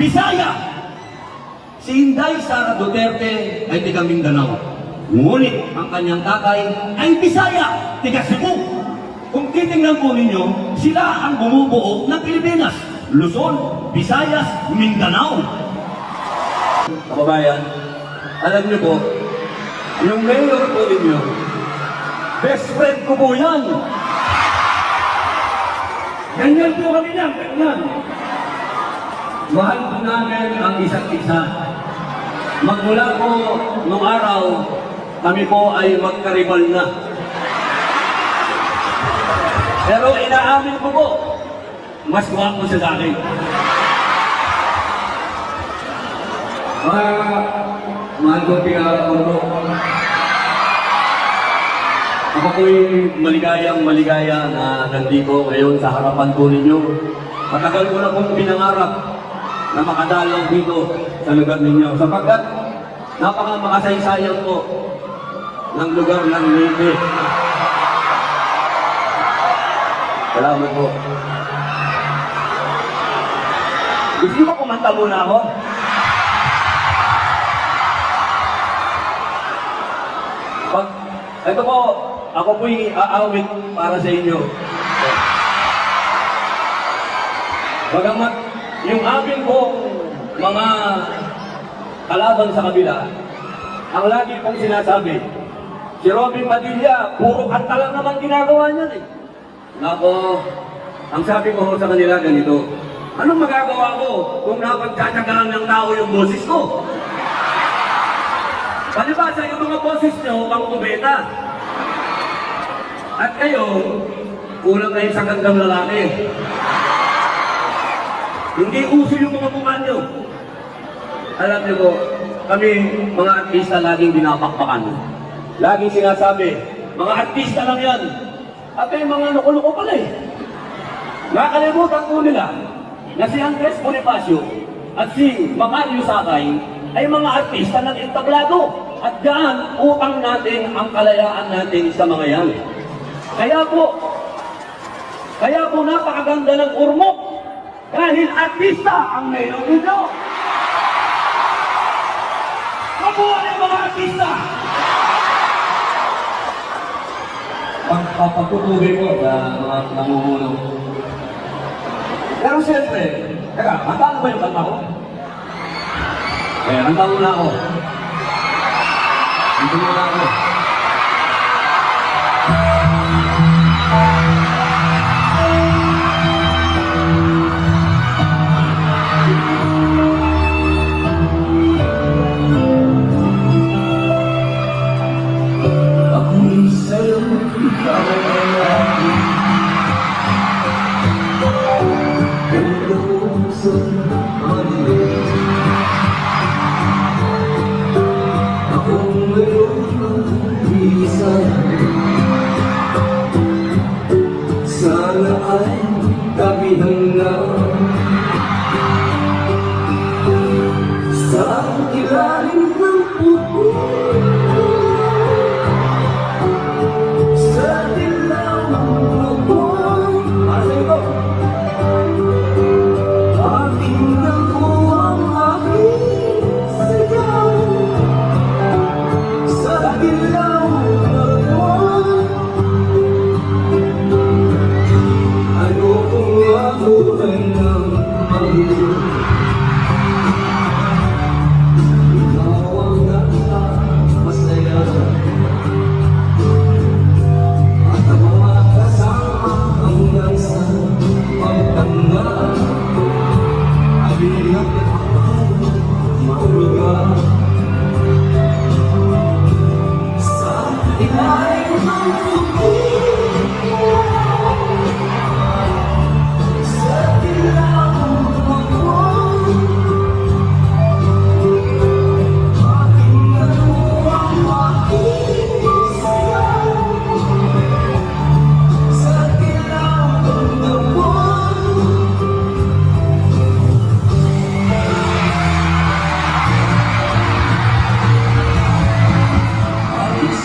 Bisaya. Si Inday Sara Duterte ay tiga Mindanao. Ngunit ang kanyang tatay ay Bisaya, tiga Cebu. Kung titingnan po ninyo, sila ang bumubuo ng Pilipinas. Luzon, Visayas, Mindanao. Kababayan, alam niyo po, yung mayor po ninyo, best friend ko po yan. Ganyan po kami yan, ganyan. Mahal po namin ang isa't isa. Magmula po nung araw, kami po ay magkaribal na. Pero inaamin ko po, mas gwapo siya sa akin. Mga mahal ko pinakakulo. Ako po'y maligayang maligaya na nandito ngayon sa harapan po ninyo. Matagal ko na pong pinangarap na makadalaw dito sa lugar ninyo. Sapagkat napaka makasaysayang po ng lugar ng Leyte. Salamat po. Gusto ba kumanta muna ako? Pag, ito po, ako po'y aawit para sa inyo. Bagamat yung aking pong mga kalaban sa kabila, ang lagi pong sinasabi, si Robin Padilla, puro kanta lang naman ginagawa niyan eh. Nako, ang sabi ko sa kanila ganito, anong magagawa ko kung napagtsatsagaan ng tao yung boses ko? Palibasa yung mga boses nyo, pang kubeta. At kayo, kulang kayo sa gandang lalaki. Hindi uso yung mga mukha nyo. Alam niyo po, kami mga artista laging dinapakpakan. Laging sinasabi, mga artista lang yan. At may mga loko-loko pala eh. Nakalimutan po nila na si Andres Bonifacio at si Macario Sakay ay mga artista ng entablado. At dyan, utang natin ang kalayaan natin sa mga yan. Kaya po, kaya po napakaganda ng urmok dahil artista ang mayroon nito. Mabuhay ang mga artista! Pagpapatutuloy ko sa mga namumuno. Pero siyempre, teka, handa ba yung kanta ko? Eh, handa muna ako. Handa muna ako. Ikaw ay akin.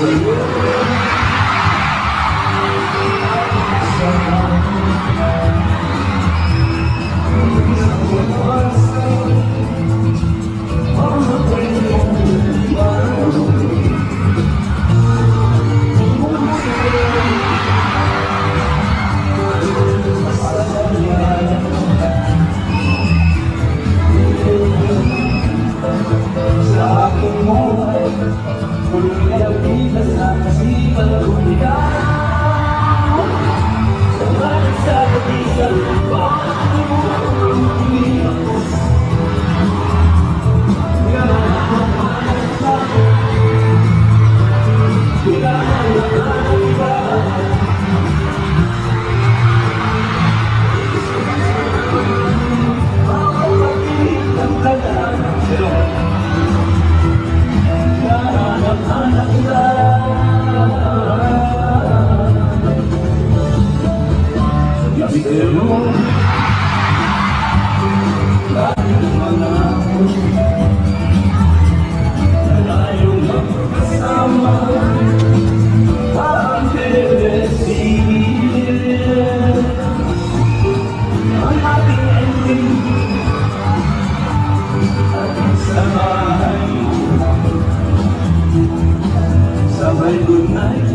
Senhor.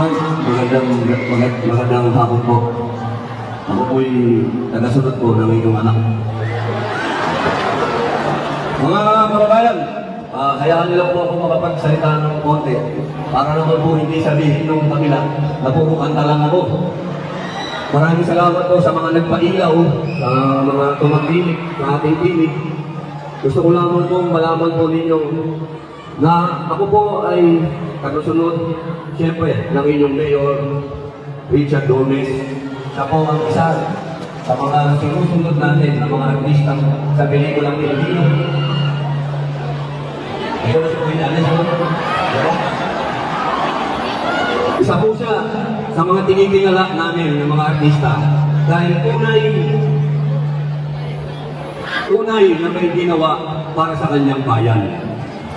Ma'am, magandang, magandang, magandang hapon po. Ako po'y tagasunod po ng inyong anak. Mga kababayan, ah, hayaan nila po ako makapagsalita ng konti para naman po hindi sabihin nung kanila na puro kanta lang ako. Maraming salamat po sa mga nagpailaw, sa mga tumatinig sa ating tinig. Gusto ko lamang po malaman po ninyo na ako po ay kanusunod, siyempre, ng inyong mayor, Richard Gomez. Siya po ang isa sa mga sinusunod natin ng mga artista sa pelikulang Pilipino. Na siya pinalis mo. Isa po siya sa mga tinitingala namin ng mga artista dahil tunay tunay na may ginawa para sa kanyang bayan.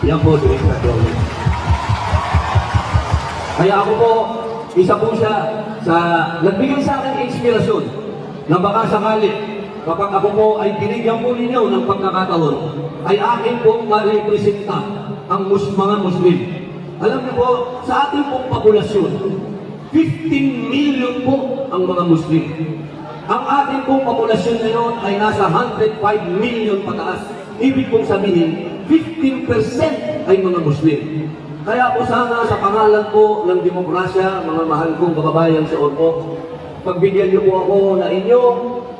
Yan po Mr. Gomez. Kaya ako po, isa po siya sa nagbigay sa akin inspirasyon na baka sakali kapag ako po ay binigyan po ninyo ng pagkakataon ay akin pong ma-representa ang mus mga Muslim. Alam niyo po, sa ating pong populasyon, 15 million po ang mga Muslim. Ang ating pong populasyon ngayon ay nasa 105 million pataas. Ibig pong sabihin, 15% ay mga Muslim. Kaya po sana sa pangalan po ng demokrasya, mga mahal kong kababayan sa Orpo, pagbigyan niyo po ako na inyo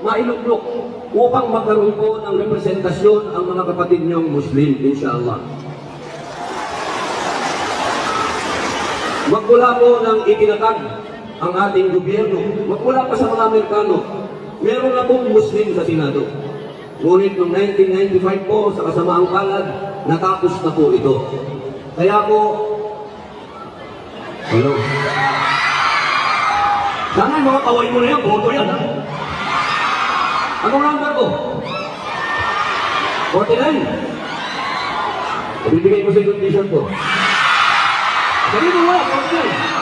mailuklok upang magkaroon po ng representasyon ang mga kapatid niyong Muslim, inshallah. Magmula po ng itinatag ang ating gobyerno, magmula pa sa mga Amerikano, meron na pong Muslim sa Senado. Ngunit noong 1995 po, sa kasamaang palad, natapos na po ito. Kaya po, hello. Sana mga kaway mo na yan, boto yan ha. Anong number ko? 49. Ibibigay ko sa invitation ko. Sabi mo wala, 49.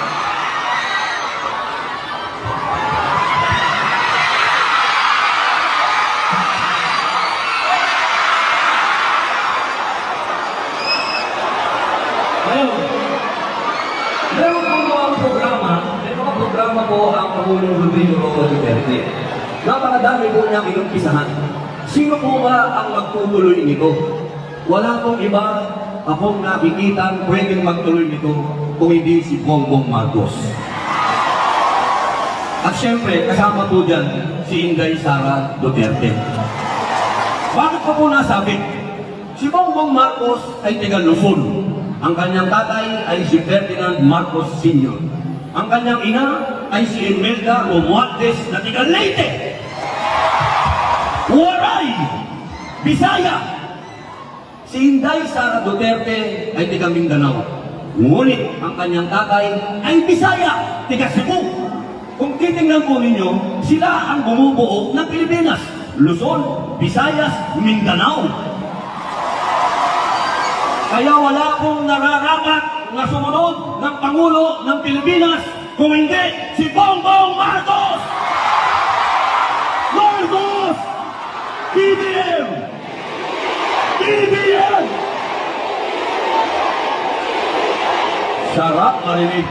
Po ang Pangulong Rodrigo Romo Duterte. Napakadami po niyang inumpisahan. Sino po ba ang magtutuloy nito? Wala pong iba akong nakikita pwedeng magtuloy nito kung hindi si Bongbong Marcos. At syempre, kasama po dyan si Inday Sara Duterte. Bakit ko po nasabi? Si Bongbong Marcos ay taga Luzon. Ang kanyang tatay ay si Ferdinand Marcos Sr. Ang kanyang ina ay si Imelda Romualdez na taga Leyte. Waray! Bisaya! Si Inday Sara Duterte ay tiga Mindanao. Ngunit ang kanyang tatay ay Bisaya, tiga Cebu. Kung titingnan po ninyo, sila ang bumubuo ng Pilipinas. Luzon, Visayas, Mindanao. Kaya wala pong nararapat na sumunod ng Pangulo ng Pilipinas kung hindi si Bongbong Marcos! Marcos! BBM! BBM! Sarap marinig